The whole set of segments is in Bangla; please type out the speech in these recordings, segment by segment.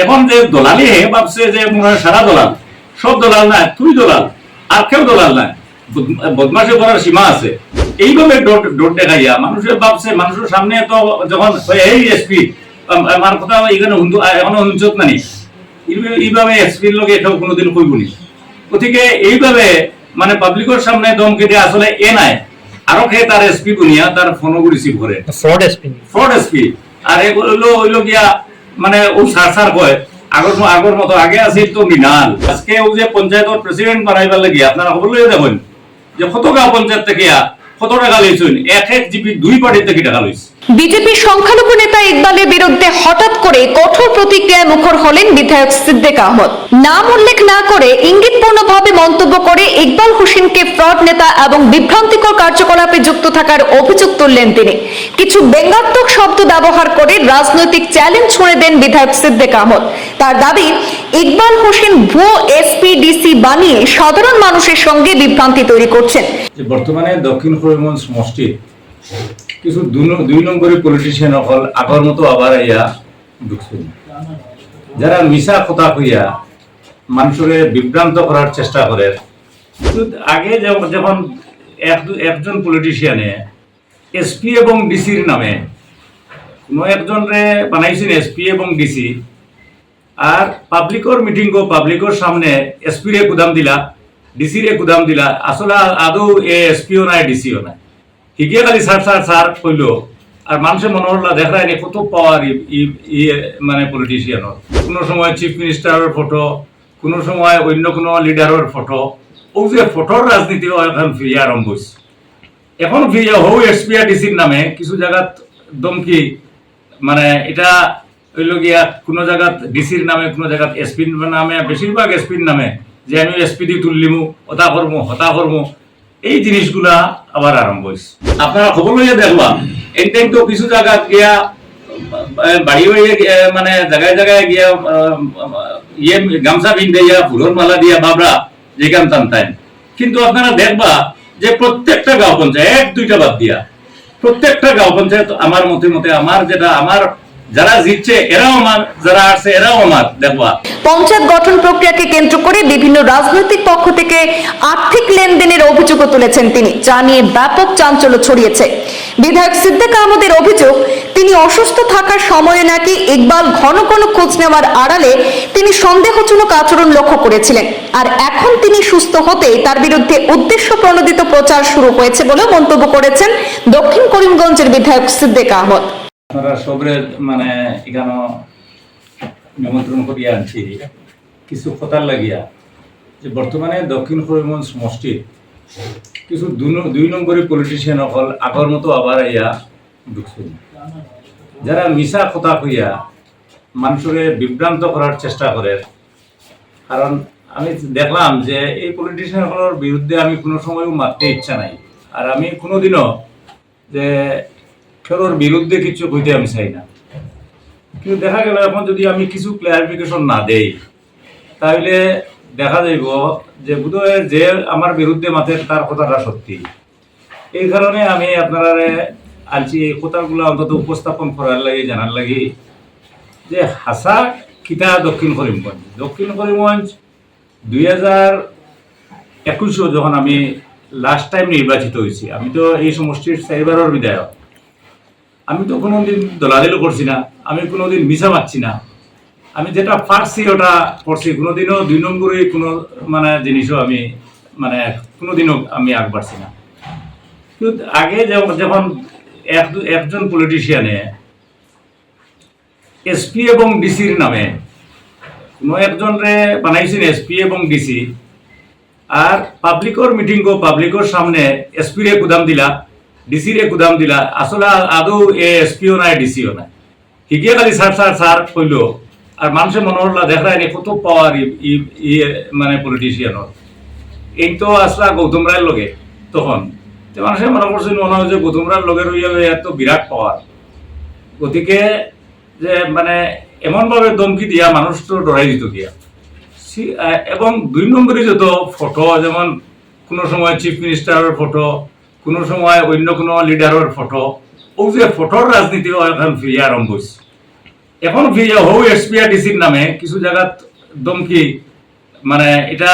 এখন যে দলালি হে ভাবছে যে মনে সারা দলাল। সব দলাল না তুই দলাল আর কেউ দলাল না। বদ- বদমাশি করার সীমা আছে। এইভাবে ডোট ডোট দেখাইয়া মানুষের ভাবছে মানুষের সামনে তো যখন এই এসপি আমার কথা এখানে হুন্দু এখনও হুঞ্চত নানি এইভাবে- এসপির লোকে এটাও কোনোদিন কইবনি গতিকে এইভাবে মানে পাবলিকের সামনে দমকে দিয়ে আসলে এ নাই। আরও খেয়ে তার এসপি গুনিয়া তার ফোনও রিসিভ করে ফ্রড এসপি। Fraud SP. আর এগুলো হইল গিয়া মানে ও সার কয় আগর আগর মতো আগে আছিল তো মৃণাল। আজকে ও যে পঞ্চায়েতর প্রেসিডেন্ট বানাইবার লাগি, আপনারা লইয়া দেখুন। যে কত গাঁও পঞ্চায়েত থেকে কত টাকা লইছেন এক এক জিপি দুই পার্টির থেকে টাকা লইছে বিজেপির সংখ্যালঘু নেতা ইকবালের বিরুদ্ধে হঠাৎ করে কঠোর প্রতিক্রিয়ায় মুখর হলেন বিধায়ক সিদ্দিক আহমদ। নাম উল্লেখ না করে ইঙ্গিতপূর্ণভাবে মন্তব্য করে ইকবাল হোসেনকে ফ্রড নেতা এবং বিভ্রান্তিকর কার্যকলাপে যুক্ত থাকার অভিযোগ তুললেন তিনি। কিছু ব্যঙ্গাত্মক শব্দ ব্যবহার করে রাজনৈতিক চ্যালেঞ্জ ছুড়ে দেন বিধায়ক সিদ্দিক আহমদ। তার দাবি, ইকবাল হোসেন ভুয়ো এসপিডিসি বানিয়ে সাধারণ মানুষের সঙ্গে বিভ্রান্তি তৈরি করছেন। বর্তমানে দক্ষিণ সমষ্টির কিছু দুই ন- দুই নম্বরী পলিটিশিয়ান অকল আগর মতো আবার আইয়া ঢুকছেন যারা মিশা কথা কইয়া মানুষকে বিভ্রান্ত করার চেষ্টা করে আগে যখন একজন পলিটিশিয়ানে এসপি এবং ডিসির নামে কোনো একজনরে বানাইছেন এসপি এবং ডিসি আর পাবলিকর মিটিং গো পাবলিকর সামনে এসপি রে কুদাম দিলা ডিসি রে কুদাম দিলা। আসলে আদৌ এ এসপিও নাই ডিসিও নাই। হিগিয়ে খালি সার সার সার কইল। আর মানুষের মনে হল্লা দেখা যায় কত পাওয়ার ই মানে পলিটিশিয়ানের কোনো সময় চিফ মিনিস্টারের ফটো কোনো সময় অন্য কোনো লিডারের ফটো ও যে ফটোর রাজনীতি এখন ফিরিয়ে আরম্ভ হয়েছে এখন ফিরিয়ে হৌ এসপিআর ডিসির নামে, কিছু জায়গাত দমকি মানে এটা হইল গিয়া, কোনো জায়গাত ডিসির নামে, কোনো জায়গাত এসপির নামে বেশিরভাগ এসপির নামে। যে আমি এসপি দি তুললিমু হতা করমু হতা করমু এই জিনিসগুলা আবার আরম্ভ হয়েছে। আপনারা খবর লইয়া দেখবা, এই টাইম তো কিছু জায়গাত গিয়া বাড়ি বাড়ি মানে জায়গায় জায়গায় গিয়া ইয়ে গামছা পিন্ধে গিয়া ফুলের মালা দিয়া, বাবরা যেখান টানতেন কিন্তু আপনারা দেখবা যে প্রত্যেকটা গাঁও পঞ্চায়েত, এক, দুইটা বাদ দিয়া। প্রত্যেকটা গাঁও পঞ্চায়েত আমার মতে মতে, আমার যেটা, আমার যারা জিতছে, এরাও আমার যারা আসছে এরাও আমার, দেখবা। পঞ্চায়েত গঠন প্রক্রিয়াকে কেন্দ্র করে বিভিন্ন রাজনৈতিক পক্ষ থেকে আর্থিক লেনদেনের অভিযোগও তুলেছেন তিনি, যা নিয়ে ব্যাপক চাঞ্চল্য ছড়িয়েছে। বিধায়ক সিদ্দিক আহমদের অভিযোগ, তিনি অসুস্থ থাকার সময়ে নাকি ইকবাল ঘন ঘন খোঁজ নেওয়ার আড়ালে তিনি সন্দেহজনক আচরণ লক্ষ্য করেছিলেন। আর এখন তিনি সুস্থ হতেই তার বিরুদ্ধে উদ্দেশ্য প্রণোদিত প্রচার শুরু হয়েছে বলে মন্তব্য করেছেন দক্ষিণ করিমগঞ্জের বিধায়ক সিদ্দিক আহমদ। আপনারা সবরে মানে এখানে নিমন্ত্রণ করিয়া আনছি। কিছু কথার লাগিয়া যে বর্তমানে দক্ষিণ করিমগঞ্জ সমষ্টির কিছু দুই নম্বরী পলিটিশিয়ান অকল আগর মতো আবার আইয়া ঢুকছেন। যারা মিশা কথা কইয়া মানুষের বিভ্রান্ত করার চেষ্টা করে, কারণ আমি দেখলাম যে এই পলিটিশিয়ানগুলোর বিরুদ্ধে আমি কোনো সময়ও মারতে ইচ্ছা নাই। আর আমি কোনোদিনও যে কারোর বিরুদ্ধে কিছু কইতে আমি চাই না। কিন্তু দেখা গেল, এখন যদি আমি কিছু ক্লারিফিকেশন না দেই তাহলে দেখা যাইব যে বোধহয় যে আমার বিরুদ্ধে মাথে তার কথাটা সত্যি। এই কারণে আমি আপনারা আনছি, এই কথাগুলো অন্তত উপস্থাপন করার লাগে, জানার লাগি যে হাসা কিতা দক্ষিণ করিমগঞ্জ। দক্ষিণ করিমগঞ্জ দুই হাজার একুশও যখন আমি লাস্ট টাইম নির্বাচিত হয়েছি, আমি তো এই সমষ্টির চারিবারের বিধায়ক। আমি তো কোনোদিন দলাদলি করছি না, আমি কোনোদিন মিশা মারছি না। আমি যেটা পারছি ওটা করছি, কোনোদিনও দুই নম্বরে কোনো মানে জিনিসও আমি মানে কোনোদিনও আমি আগ বাড়ছি না। কিন্তু আগে যখন এক একজন পলিটিশিয়ানে এসপি এবং ডিসির নামে কোনো একজনরে বানাইছেন এসপি এবং ডিসি আর পাবলিকর মিটিং পাবলিকর সামনে এসপি রে কুদাম দিলা ডিসি রে কুদাম দিলা। আসলে আদৌ এ এসপিও নাই ডিসিও নাই। হিগিয়ে খালি সার সার সার কইল আর মানুষের মনে হল্লা দেখা যায় কত পাওয়ার ই মানে পলিটিশিয়ানের এই তো আসলা গৌতম রায়ের লগে। তখন, তো মানুষে মনে করছেন মনে হয় যে গৌতম রায়ের লগে রইয়া এত বিরাট পাওয়ার গতিকে, যে মানে এমনভাবে দমকি দিয়া মানুষ তো ডরাই দিত গিয়া এবং দুই নম্বরে যত ফটো, যেমন কোনো সময় চিফ মিনিস্টারের ফটো কোনো সময় অন্য কোনো লিডারের ফটো। ও যে ফটোর রাজনীতি এখন ফিরিয়ে আরম্ভ হয়েছে এখন ফিরে হৌ এসপিআর ডিসির নামে কিছু জায়গাত দমকি মানে এটা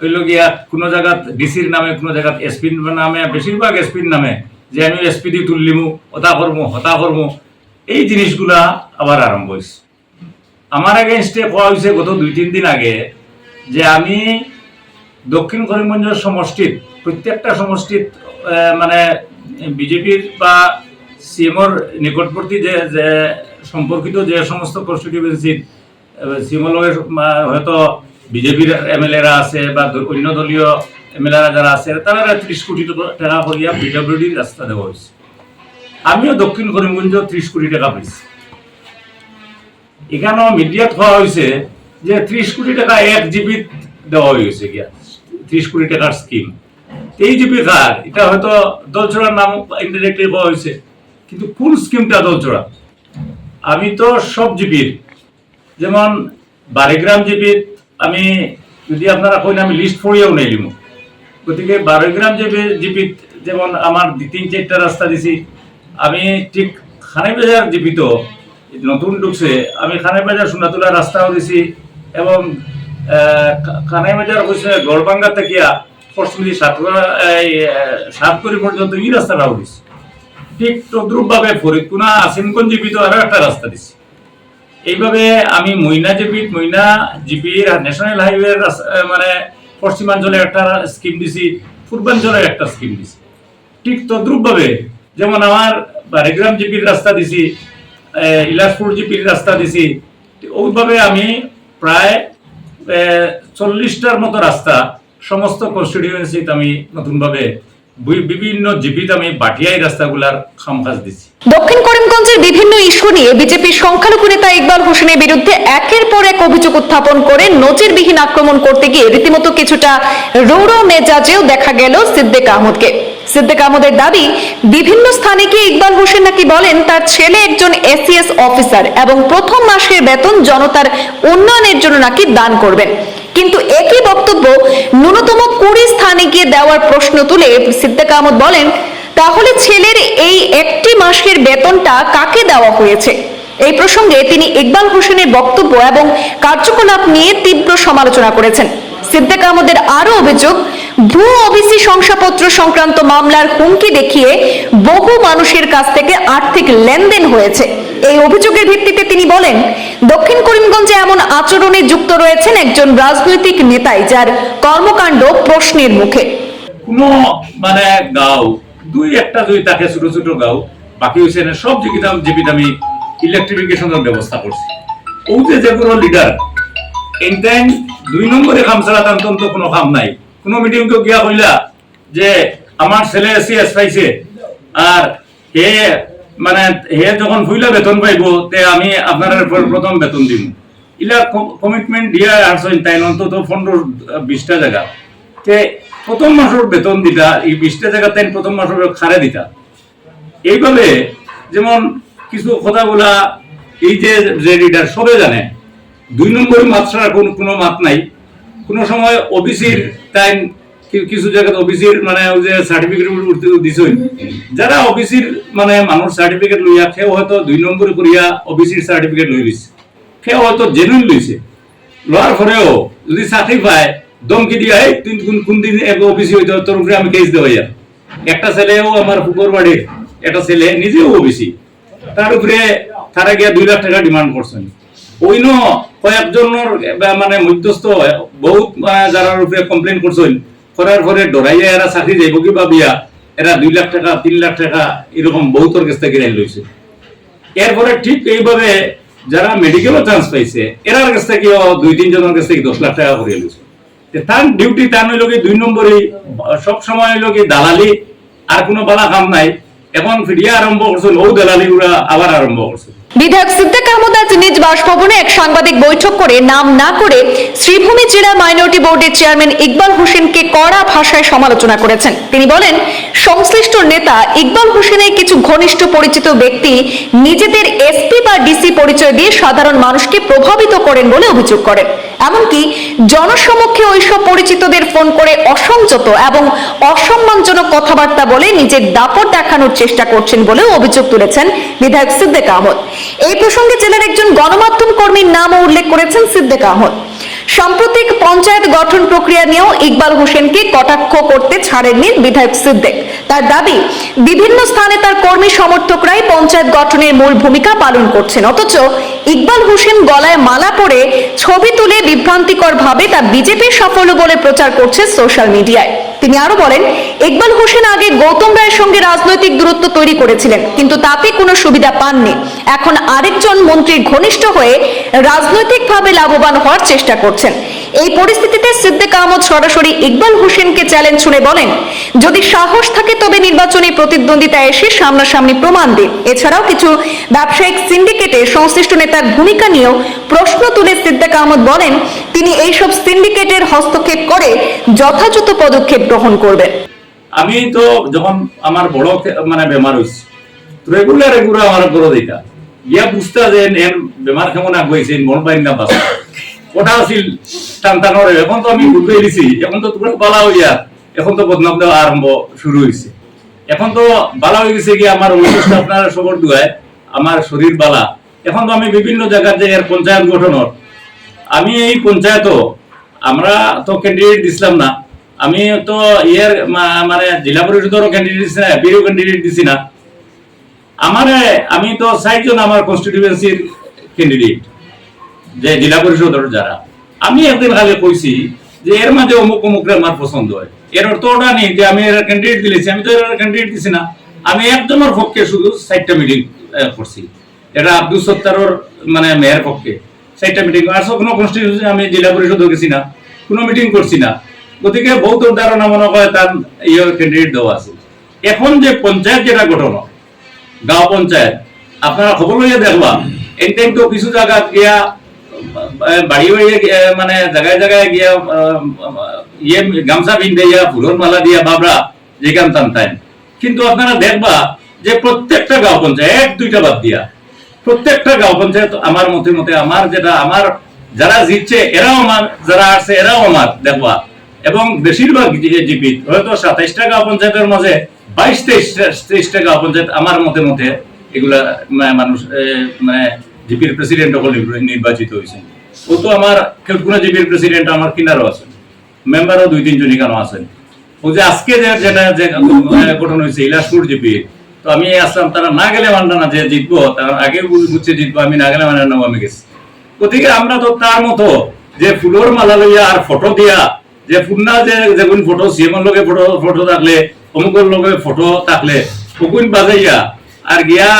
হইল গিয়া কোনো জায়গাত ডিসির নামে, কোনো জায়গাত এসপির নামে বেশিরভাগ এসপির নামে, যে আমি এসপি দি তুললিমু হতা করমু হতা করমু এই জিনিসগুলা আবার আরম্ভ হয়েছে আমার এগেনস্টে কোয়া হয়েছে গত দুই, তিন দিন আগে, যে আমি দক্ষিণ করিমগঞ্জ সমষ্টিত প্রত্যেকটা সমষ্টিত মানে বিজেপির বা সিএমর নিকটবর্তী যে যে সম্পর্কিত যে সমস্ত কনস্টিটিউয়েন্সির সিএমর হয়তো বিজেপির এমএলএরা আছে বা অন্য দলীয় এমএলএরা যারা আছে তারা ত্রিশ কোটি টাকা- করিয়া পিডব্লিউডির রাস্তা দেওয়া হয়েছে। আমিও দক্ষিণ করিমগঞ্জ ত্রিশ কোটি টাকা পেয়েছি এখানেও মিডিয়াত হওয়া হয়েছে যে ত্রিশ কোটি টাকা এক জিবি দেওয়া হয়েছে গিয়া। ত্রিশ কোটি টাকার স্কিম এই জিবি কার এটা হয়তো দলচড়ার নাম ইন্টারনেটে পাওয়া হয়েছে। কিন্তু কোন স্কিমটা দলচড়া আমি তো সব জিপির। যেমন বারিগ্রাম জিপির, আমি যদি আপনারা কইন, আমি লিস্ট ফরিয়াও নেই লিমু। গতিকে বারোগ্রাম জিপিত যেমন আমার তিন চারটা রাস্তা দিছি, আমি ঠিক খানাইবাজার জিপিত, নতুন ঢুকছে, আমি খানাইবাজার সোনাতুলা রাস্তাও দিছি, এবং খানাইবাজার হচ্ছে গড়বাঙ্গা থেকে পশ্চিমী সাতকড়ি পর্যন্ত এই রাস্তাটাও দিছি ঠিক তদ্রুপ ভাবে ফরিদকুনা আসিমগঞ্জ জিপিত আরও একটা রাস্তা দিছি। এইভাবে আমি মইনা জিপিত মইনা জিপির ন্যাশনাল হাইওয়ে মানে পশ্চিমাঞ্চলে একটা স্কিম দিছি, পূর্বাঞ্চলে একটা স্কিম দিছি। ঠিক তদ্রুপ ভাবে যেমন আমার বারিগ্রাম জিপির রাস্তা দিছি ইলাসপুর জিপির রাস্তা দিছি ওইভাবে আমি প্রায় চল্লিশটার মতো রাস্তা সমস্ত কনস্টিটিউয়েন্সিতে আমি নতুনভাবে বিভিন্ন জিপিত আমি বাটিয়াই রাস্তাগুলার খামখাজ দিছি। দক্ষিণ করিমগঞ্জের বিভিন্ন ইস্যু নিয়ে বিজেপির সংখ্যালঘু নেতা ইকবাল হোসেনের বিরুদ্ধে একের পর এক অভিযোগ উত্থাপন করে নজিরবিহীন আক্রমণ করতে গিয়ে রীতিমতো কিছুটা রৌড় মেজাজেও দেখা গেল সিদ্দিক আহমদকে। সিদ্দিক আহমদের দাবি, বিভিন্ন স্থানে গিয়ে ইকবাল হোসেন নাকি বলেন তার ছেলে একজন এসিএস অফিসার এবং প্রথম মাসের বেতন জনতার উন্নয়নের জন্য নাকি দান করবেন। কিন্তু একই বক্তব্য ন্যূনতম কুড়ি স্থানে গিয়ে দেওয়ার প্রশ্ন তুলে সিদ্দিক আহমদ বলেন, তাহলে ছেলের এই একটি মাসের বেতনটা কাকে দেওয়া হয়েছে? এই প্রসঙ্গে তিনি ইকবাল হোসেনের বক্তব্য এবং কার্যকলাপ নিয়ে তীব্র সমালোচনা করেছেন। সিদ্দিক আহমদের আরও অভিযোগ, ভুয়ো ওবিসি শংসাপত্র সংক্রান্ত মামলার হুমকি দেখিয়ে বহু মানুষের কাছ থেকে আর্থিক লেনদেন হয়েছে। এই অভিযোগের ভিত্তিতে তিনি বলেন, দক্ষিণ করিমগঞ্জে এমন আচরণে যুক্ত রয়েছেন একজন রাজনৈতিক নেতাই যার কর্মকাণ্ড প্রশ্নের মুখে। কোনো মানে গাঁও, দুই একটা দুই তাকে ছোট ছোট গাঁও, বাকি হয়েছে সব জিপিত জিপিত আমি ইলেকট্রিফিকেশনের ব্যবস্থা করছি। ও যে যে কোনো লিডার এনটাইম দুই নম্বরে কাম ছাড়া তার তো কোনো কাম নাই। কোনো মিটিং কেউ গিয়া কইলা যে, আমার ছেলে এসি পাইছে, আর হে মানে হে যখন ফুইলা বেতন পাইব, তে আমি আপনার প্রথম বেতন দিব ইলা কমিটমেন্ট দিয়া আসছেন তাই অন্তত পনেরো, বিশটা জায়গা। তে প্রথম মাসের বেতন দিতা, এই বিশটা জায়গা তাই প্রথম মাসের খারে দিতা। এইভাবে যেমন কিছু কথাগুলা এই যে যে লিডার সবে জানে, দুই নম্বরের মাত ছাড়া কোন কোনো মাত নাই। কোনো সময় ওবিসির কি- কিছু জায়গায় ওবিসির মানে ওই যে সার্টিফিকেট উঠতে দিছই। যারা ওবিসির মানে মানুষ সার্টিফিকেট লইয়া কেউ হয়তো দুই নম্বর করিয়া ওবিসির সার্টিফিকেট লই লইছে। কেউ হয়তো জেনুইন লইছে। লওয়ার পরেও যদি চাকরি পায় দমকি দিয়া, এই, তুই কোন কোন দিন এক ওবিসি হইতে তোর উপরে আমি কেস দেওয়া একটা ছেলেও আমার পুকুর বাড়ির, একটা ছেলে নিজেও ওবিসি তার উপরে তারা গিয়া দুই লাখ টাকা ডিমান্ড করছেন। অন্য কয়েকজনের মানে মধ্যস্থ, বহুত মানে যারার উপরে কমপ্লেন করছেন করার পরে ডরাইয়া এরা চাকরি যাইব কি ভাবিয়া, এরা দুই লাখ টাকা, তিন লাখ টাকা এরকম বহুতর কাছ থেকে রেল লইছে। এরপরে ঠিক এইভাবে যারা মেডিকেলও চান্স পাইছে, এরার কাছ থেকে দুই তিন জনের কাছ থেকে দশ লাখ টাকা করে লইছে। তার ডিউটি তার হইল কি দুই নম্বরই, সব সময় হইল কি দালালি, আর কোনো বালা কাম নাই এখন ফিরিয়া আরম্ভ করছেন ও দালালি গুলা আবার আরম্ভ করছে। বিধায়ক সিদ্দিক আহমদ আজ নিজ বাসভবনে এক সাংবাদিক বৈঠক করে নাম না করে শ্রীভূমি জেলা মাইনরিটি বোর্ডের চেয়ারম্যান ইকবাল হোসেনকে কড়া ভাষায় সমালোচনা করেছেন। তিনি বলেন, সংশ্লিষ্ট নেতা ইকবাল হোসেনের কিছু ঘনিষ্ঠ পরিচিত ব্যক্তি নিজেদের এসপি বা ডিসি পরিচয় দিয়ে সাধারণ মানুষকে প্রভাবিত করেন বলে অভিযোগ করেন। এমনকি জনসমক্ষে ওইসব পরিচিতদের ফোন করে অসংযত এবং অসম্মানজনক কথাবার্তা বলে নিজের দাপট দেখানোর চেষ্টা করছেন বলেও অভিযোগ তুলেছেন বিধায়ক সিদ্দিক আহমদ। এই প্রসঙ্গে জেলার একজন গণমাধ্যম কর্মীর নামও উল্লেখ করেছেন সিদ্দিক আহমদ। সাম্প্রতিক পঞ্চায়েত গঠন প্রক্রিয়া নিয়েও ইকবাল হোসেনকে কটাক্ষ করতে ছাড়েননি বিধায়ক সিদ্দিক। তার দাবি, বিভিন্ন স্থানে তার কর্মী সমর্থকরাই পঞ্চায়েত গঠনের মূল ভূমিকা পালন করছেন। অথচ ইকবাল হোসেন গলায় মালা পরে ছবি তুলে বিভ্রান্তিকর ভাবে তা বিজেপির সাফল্য বলে প্রচার করছে সোশ্যাল মিডিয়ায়। তিনি আরও বলেন, ইকবাল হোসেন আগে গৌতম রায়ের সঙ্গে রাজনৈতিক দূরত্ব তৈরি করেছিলেন, কিন্তু তাতে কোনো সুবিধা পাননি। এখন আরেকজন মন্ত্রীর ঘনিষ্ঠ হয়ে রাজনৈতিকভাবে লাভবান হওয়ার চেষ্টা করছেন। এই পরিস্থিতিতে সিদ্দিক আহমদ সরাসরি ইকবাল হোসেনকে চ্যালেঞ্জ শুনে বলেন, যদি সাহস থাকে তবে নির্বাচনী প্রতিদ্বন্দ্বিতায় এসে সামনাসামনি প্রমাণ দিন। এছাড়াও কিছু ব্যবসায়িক সিন্ডিকেটে সংশ্লিষ্ট নেতার ভূমিকা নিয়েও প্রশ্ন তুলে সিদ্দিক আহমদ বলেন, তিনি এইসব সিন্ডিকেটের হস্তক্ষেপ করে যথাযথ পদক্ষেপ গ্রহণ করবেন। আমি তো যখন আমার বড় মানে বেমার হয়েছে রেগুলার রেগুলার আমার বড় দিতা গিয়া বুঝতে যে এর বেমার কেমন আগুয়েছে মন পাই না বাস ওটা আছিল টান টানর এখন তো আমি ঘুরতে দিছি, এখন তো তোমরা বালা হইয়া এখন তো বদনাম দেওয়া আরম্ভ শুরু হয়েছে এখন তো বালা হয়ে গেছে কি আমার অবস্থা আপনার সবর দুয়ায় আমার শরীর বালা। এখন তো আমি বিভিন্ন জায়গার যে এর পঞ্চায়েত গঠনের আমি এই পঞ্চায়েত, আমরা তো ক্যান্ডিডেট দিছিলাম না। আমি তো ইয়ের মানে জেলা পরিষদেরও ক্যান্ডিডেট দিছি না এপিও ক্যান্ডিডেট দিছি না। আমার আমি তো ষাটজন আমার কনস্টিটিউয়েন্সির ক্যান্ডিডেট যে জেলা পরিষদের যারা। আমি একদিন খালি কইছি যে এর মাঝে অমুক অমুক আমার পছন্দ হয়। এর অর্থ ওটা নেই যে আমি এর ক্যান্ডিডেট দিলেছি, আমি তো এর ক্যান্ডিডেট দিছি না। আমি একজনের পক্ষে শুধু ষাটটা মিটিং করছি। এটা আব্দুল সত্তারর মানে মেয়ের পক্ষে ষাটটা মিটিং আর সব কোনো কনস্টিটিউশন আমি জেলা পরিষদও গেছি না, কোনো মিটিং করছি না। গতিকে বহুত ধারণা মনে করে তার ইয়ে ক্যান্ডিডেট দেওয়া আছে। এখন যে পঞ্চায়েত যেটা গঠন, গাঁও পঞ্চায়েত, আপনারা খবর লইয়া দেখবা এই টাইম তো কিছু জায়গা গিয়া বাড়ি বাড়ি মানে জায়গায় জায়গায় গিয়া ইয়ে গামছা পিন্ধে ইয়া ফুলের মালা দিয়া বাবরা যেখান টানতেন কিন্তু আপনারা দেখবা যে প্রত্যেকটা গাঁও পঞ্চায়েত, এক, দুইটা বাদ দিয়া। প্রত্যেকটা গাঁও পঞ্চায়েত আমার মতে মতে আমার যেটা, আমার যারা জিতছে, এরাও আমার, যারা আসছে এরাও আমার, দেখবা। এবং বেশিরভাগ জিপি হয়তো সাতাইশটা গাঁও পঞ্চায়েতের মাঝে বাইশ তেইশ তেইশটা গাঁও পঞ্চায়েত আমার মতে মতে এগুলা মানুষ মানে জিপির প্রেসিডেন্ট সকল নির্বাচিত হয়েছে, ও তো আমার কোনো জিপির প্রেসিডেন্ট আমার কিনারও আছেন মেম্বারও দুই তিনজনই কেন আছেন। ও যে আজকে যে যেটা যে গঠন হয়েছে ইলাসপুর জিপি, তো আমি আসলাম, তারা না গেলে মানবে না যে জিতবো, তারা আগে বুঝছে জিতবো, আমি না গেলে মানে না, আমি গেছি। গতিকে আমরা তো তার মতো যে ফুলোর মালা লইয়া আর ফটো দিয়া, যে ফুন্না যে যেগুন ফটো সিএমের লগে ফটো ফটো থাকলে অমুকের লগে ফটো থাকলে ওগুন বাজাইয়া, আর গিয়া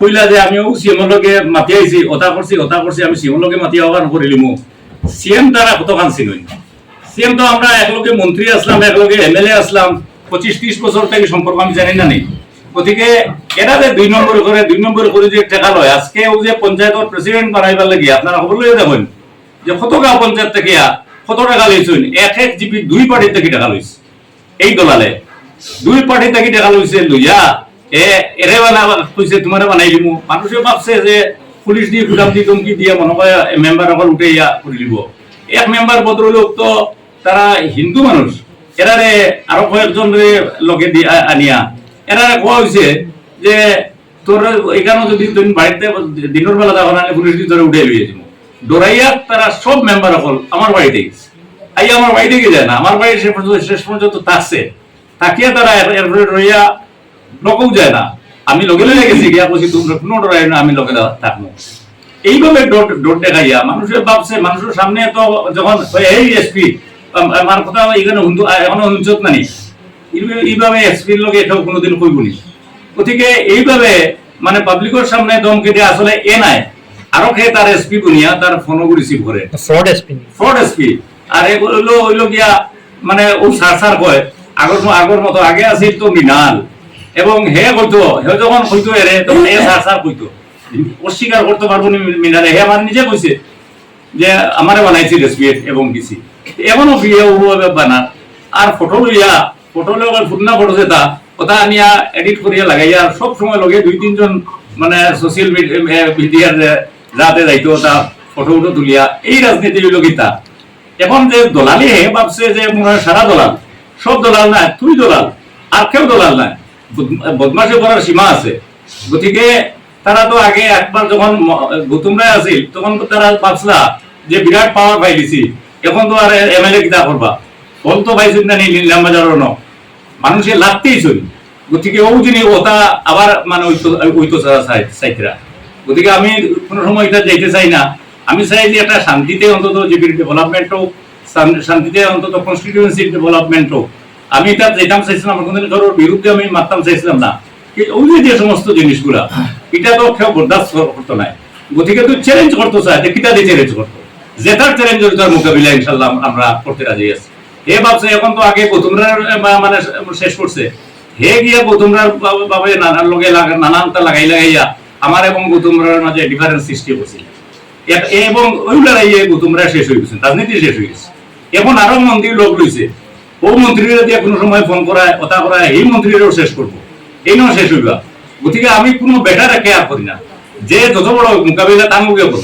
কইলা যে আমিও সিএমের লগে মাতি আইছি ওটা করছি ওটা করছি আমি সিএমের লগে মাতি আহ্বান করিলিমু সিএম তারা কতখান চিনুই সিএম তো আমরা একলগে মন্ত্রী আসলাম, একলগে এমএলএ আসলাম। পঁচিশ ত্রিশ বছর থেকে সম্পর্ক আমি জানি না নেই গতিকে এরা যে দুই নম্বর করে দুই নম্বর করে যে টাকা লয়, আজকে ও যে পঞ্চায়েতের প্রেসিডেন্ট বানাইবার লাগি আপনারা খবর লইয়া দেখুন যে কত গাঁও পঞ্চায়েত থেকে কত টাকা লইছেন এক এক জিপি দুই পার্টি থেকে টাকা লইছে এই দলালে। দুই পার্টি থেকে টাকা লইছে লইয়া। এ এরে বানা কইছে তোমারে বানাই দিমু। মানুষে ভাবছে যে পুলিশ দিয়ে গুদাম দিয়ে ধমকি দিয়ে মনে হয় মেম্বার করে দিব। এক মেম্বার ভদ্রলোক তো তারা হিন্দু মানুষ এরারে আনিয়া। এরারে কোয়া হয়েছে যে তোর এখানে যদি তুমি বাড়িতে দিনের বেলা তখন আনি পুলিশ দিয়ে ধরে উঠে লইয়ে দিব ডরাইয়া তারা সব মেম্বার হল আমার বাড়িতে গেছে আই আমার বাড়িতে গিয়ে যায় না আমার বাড়ি শেষ পর্যন্ত থাকছে থাকিয়া তারা এরপরে লোকও যায় না আমি লগে লগে গেছি গিয়া বলছি তোমরা কোনো ডরাই না আমি লগে থাকব এইভাবে ডোট ডোট দেখাইয়া মানুষের ভাবছে মানুষের সামনে তো যখন এই এসপি আমার কথা এখানে হুন্দু এখনও হুঞ্চত নানি এইভাবে- এসপির লগে এটাও কোনোদিন কইব নি গতিকে এইভাবে মানে পাবলিকের সামনে দমকে দিয়ে আসলে এ নাই আরও খেয়ে তার এসপি বুনিয়া তার ফোনও রিসিভ করে ফ্রড এসপি ফোর্ড এসপি আর এগুলো হইল গিয়া মানে ও সার সার কয় আগর আগর মতো আগে আছিল তো মৃণাল এবং হে কইতো হে যখন কইতো এরে তখন এ সার সার কইতো অস্বীকার করতে পারব নি মৃণালে হে আমার নিজে কইছে যে আমারে বানাইছি রেসপি এবং দিছি। এমনও বিয়ে বানার আর ফটো লইয়া ফটো লইয়া ফুটনা ফটো যেটা ওটা আনিয়া এডিট করিয়া লাগাইয়া সব সময় লগে দুই তিনজন মানে সোশ্যাল মিডিয়ার যাতে যাইতো ওটা ফটো উটো তুলিয়া। এই রাজনীতি হইল গীতা এখন যে দলালি হে, ভাবছে যে মনে সারা দলাল। সব দলাল নাই, তুই দলাল। আর কেউ দলাল নাই। বদ- বদমাশি করার সীমা আছে। গতিকে তারা তো আগে একবার যখন গৌতমরা আছিল, তখন তো তারা ভাবছিলা যে বিরাট পাওয়ার পাইলিছি এখন তো আর এমএলএ কিতা করবা? ফল তো পাইছেন না নিলাম বাজারও ন মানুষের লাগতেই চলি। গতিকে ও যিনি ওটা আবার মানে ওইতো ওইতো চাইতরা। গতিকে আমি কোনো সময় এটা যেতে চাই না। আমি চাই যে একটা শান্তিতে অন্তত যে ডেভেলপমেন্ট হোক শান্তিতে অন্তত কনস্টিটিউয়েন্সি ডেভেলপমেন্ট হোক। আমি এটা যেতাম চাইছিলাম কোনদিন কারোর বিরুদ্ধে আমি মারতাম চাইছিলাম না। ওই যে সমস্ত জিনিসগুলা। এটা তো কেউ বরদাস্ত করতো নাই। গতিকে তো চ্যালেঞ্জ করতো চাই কিতা দিয়ে চ্যালেঞ্জ করতো জেতার চ্যালেঞ্জ তার মোকাবিলা ইনশাল্লাহ আমরা করতে রাজি আছি। হে ভাবছে এখন তো আগে গৌতমরা মানে শেষ করছে হে গিয়া বা- বাবে নানার লগে নানানটা লাগাই লাগাইয়া আমার এবং গৌতমরার মাঝে ডিফারেন্স সৃষ্টি করছিল এবং ওই লড়াইয়ে গৌতমরা শেষ হয়ে গেছে রাজনীতি শেষ হয়ে গেছে। এখন আরও মন্ত্রী লোক লইছে ও মন্ত্রীরা যদি কোনো সময় ফোন করায়, কথা করায়, এই মন্ত্রীরাও শেষ করব। এই নয় শেষ হইবা। গতিকে আমি কোনো বেটার কেয়ার করি না। যে যত বড় মোকাবিলা তার করব